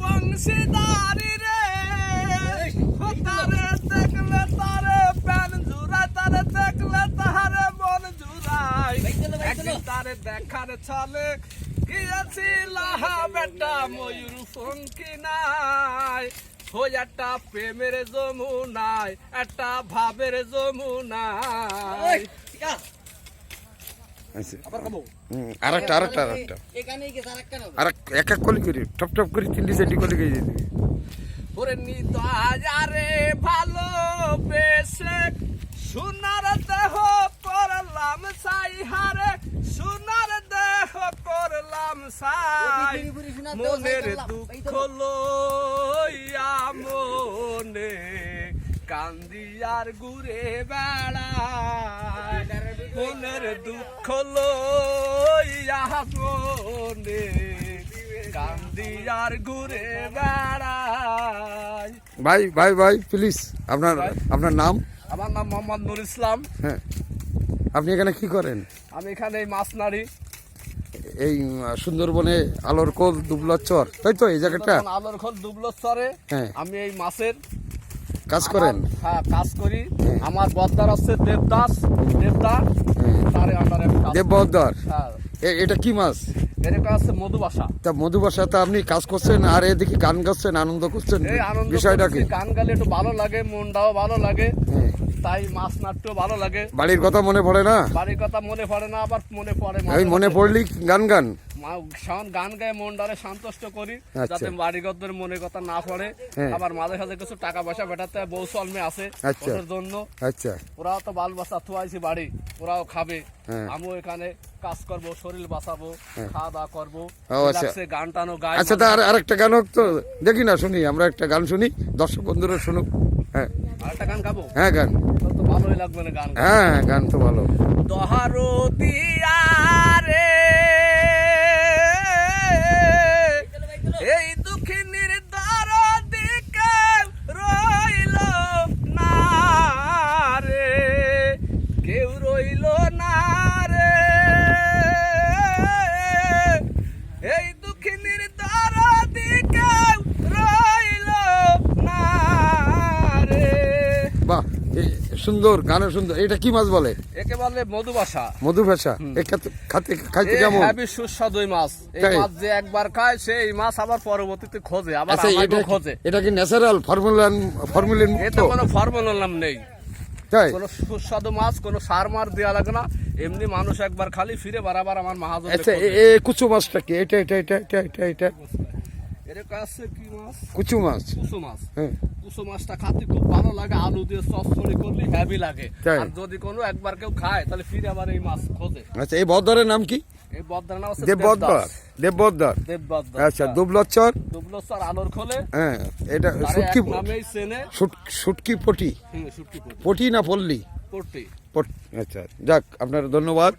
বংশীদারি রে। তারে দেখলে তারে প্যান জুড়ায়, তারে মন জুড়ায়। একদিন তারে দেখার ছলে গিয়েছিল বেটা ময়ূর ফঙ্কি নাই হই একটা প্রেমের যমুনায়, একটা ভাবের যমুনায় আচ্ছা আবার কবো হুম, আরেকটা আরেকটা আরেকটা। এখানেই গেছে আরেকটা নেব। আর এক এক কলি করি টপ টপ করে তিনটি চারটি কলি করে দিবি ওরে নিত হাজারে ভালো বেশে সোনার দেহ করলাম সাই হারে। সোনার দেহ করলাম সাই। বুড়ি বুড়ি মনের। দুঃখ লইয়া মনে কান্দিয়ার ঘুরে বেড়ায়। মনের দুঃখ লইয়া মনে আর ঘুরে বেড়ায় ভাই ভাই ভাই প্লিজ আপনার আপনার নাম? আমার নাম মোহাম্মদ নুর ইসলাম। হ্যাঁ। আপনি এখানে কি করেন? আমি এখানে এই মাছ নাড়ি। এই সুন্দরবনে আলোর কোল দুবলার চর তাই তো এই জায়গাটা? আলোর খোল দুবলো স্তরে হ্যাঁ। আমি এই মাছের কাজ করেন? হ্যাঁ কাজ করি। হ্যাঁ। আমার বদ্দার আছে দেবদাস। দেবদা হ্যাঁ। তারে আন্ডারে আমি কাজ হ্যাঁ। এটা কি মাছ? আছে মধুবাসা। তা মধুবাসাতে আপনি কাজ করছেন আর এদিকে গান গাচ্ছেন আনন্দ করছেন? বিষয়টা কি গান গালে একটু ভালো লাগে মনটাও ভালো লাগে। তাই মাছ নাট্য ভালো লাগে। বাড়ির কথা মনে পড়ে না? বাড়ির কথা মনে পড়ে না আবার মনে পড়ে মনে। পড়লি গান গান? মা- গান গায়ে মনটারে সন্তুষ্ট করি আচ্ছা। যাতে বাড়িগতদের মনে কথা না পড়ে। হ্যাঁ। আবার মাঝে সাঝে কিছু টাকা পয়সা বেটাতে বউ চলমে আছে আচ্ছা। ওদের জন্য। আচ্ছা। ওরাও তো বাল বাচ্চা থুয়াইছি বাড়ি ওরাও খাবে। হ্যাঁ। আমিও এখানে কাজ করব শরীর বাঁচাবো খাওয়া দাওয়া করব আচ্ছা। গান টানো গাই আচ্ছা তা আর আরেকটা গান হোক তো দেখি না শুনি আমরা একটা গান শুনি দর্শক বন্ধুরা শুনুক হ্যাঁ। আরেকটা গান গাবো? হ্যাঁ গান। তো ভালোই লাগবে না গান হ্যাঁ হ্যাঁ, গান তো ভালো। দহারো রইল না রে। এই দুঃখিনীর দ্বার দিকে রইল না রে। বাহ সুন্দর গানে সুন্দর। এটা কি মাছ বলে? একে বলে মধু ভাষা এ খাতে- খাতে খাইতে কেমন? হ্যাপি সুস্বাদু মাছ। এই মাছ যে একবার খায় সে এই মাছ আবার পরবর্তীতে খোঁজে। আবার আচ্ছা এটা আমাকেও খোঁজে। এটা কি ন্যাচারাল ফর্মুলান ফর্মুলিন এতে কোনো ফর্মুলার নাম নেই। তাই? কোনো সুস্বাদু মাছ কোনো সার মার দেওয়া লাগে না। এমনি মানুষ একবার খালি ফিরে বারবার আমার মাহাজন আচ্ছা এ- কুচু মাছটা কি? এটা এটা এটা এটা এটা এটা। কি মাছ? কুচু মাছ। মাছ। হ্যাঁ। মাছটা খাতে খুব ভালো লাগে আলু দিয়ে চচ্চড়ি করলে লাগে? আর যদি কোনো একবার কেউ খায় তাহলে ফিরে আবার এই মাছ খোঁজে। আচ্ছা এই বদরের নাম কি? দেববদ্দার দেববদ্দার আচ্ছা দুবলচ্চর দুবলস্বর আলোর খোলে। হ্যাঁ এটা পটি। না পল্লি? আচ্ছা যাক আপনার ধন্যবাদ।